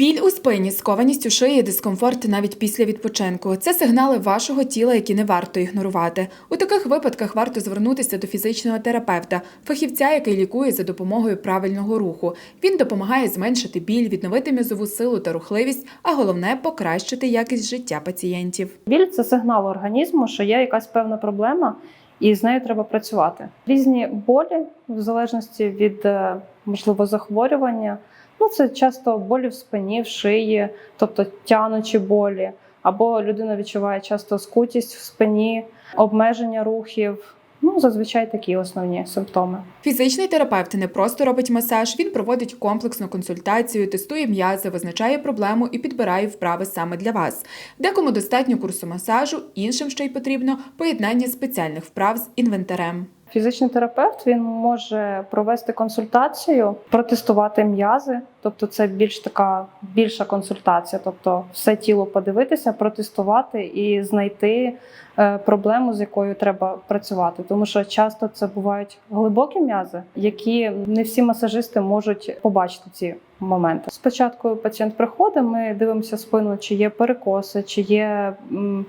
Біль у спині, скованість у шиї, дискомфорт навіть після відпочинку це сигнали вашого тіла, які не варто ігнорувати. У таких випадках варто звернутися до фізичного терапевта, фахівця, який лікує за допомогою правильного руху. Він допомагає зменшити біль, відновити м'язову силу та рухливість, а головне покращити якість життя пацієнтів. Біль це сигнал організму, що є якась певна проблема, і з нею треба працювати. Різні болі, в залежності від е, можливо захворювання. Ну, це часто болі в спині, в шиї, тобто тянучі болі, або людина відчуває часто скутість в спині, обмеження рухів. Ну, зазвичай такі основні симптоми. Фізичний терапевт не просто робить масаж, він проводить комплексну консультацію, тестує м'язи, визначає проблему і підбирає вправи саме для вас. Декому достатньо курсу масажу, іншим ще й потрібно поєднання спеціальних вправ з інвентарем. Фізичний терапевт він може провести консультацію, протестувати м'язи, тобто це більш така більша консультація, тобто все тіло подивитися, протестувати і знайти е, проблему, з якою треба працювати. Тому що часто це бувають глибокі м'язи, які не всі масажисти можуть побачити ці моменти. Спочатку пацієнт приходить, ми дивимося спину, чи є перекоси, чи є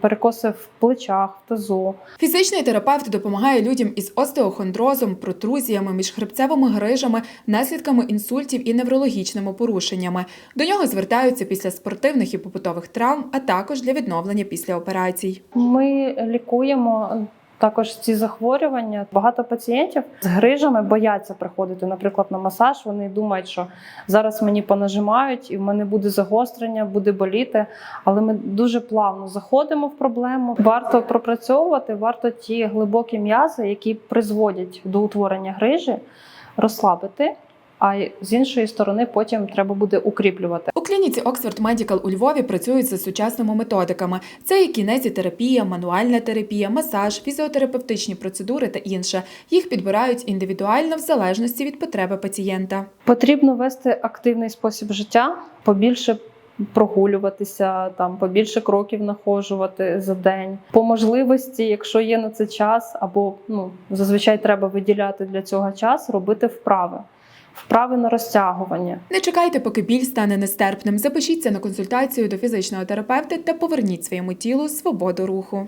перекоси в плечах, в тазу. Фізичний терапевт допомагає людям із остеохондрозом, протрузіями, міжхребцевими грижами, наслідками інсультів і неврологічними порушеннями. До нього звертаються після спортивних і побутових травм, а також для відновлення після операцій. Ми лікуємо також ці захворювання. Багато пацієнтів з грижами бояться приходити, наприклад, на масаж. Вони думають, що зараз мені понажимають і в мене буде загострення, буде боліти. Але ми дуже плавно заходимо в проблему. Варто пропрацьовувати, варто ті глибокі м'язи, які призводять до утворення грижі, розслабити. А з іншої сторони потім треба буде укріплювати. У клініці Oxford Medical у Львові працюють за сучасними методиками. Це і кінезітерапія, мануальна терапія, масаж, фізіотерапевтичні процедури та інше. Їх підбирають індивідуально в залежності від потреби пацієнта. Потрібно вести активний спосіб життя, побільше прогулюватися, там побільше кроків нахожувати за день. По можливості, якщо є на це час, або ну зазвичай треба виділяти для цього час, робити вправи. Вправи на розтягування. Не чекайте, поки біль стане нестерпним. Запишіться на консультацію до фізичного терапевта та поверніть своєму тілу свободу руху.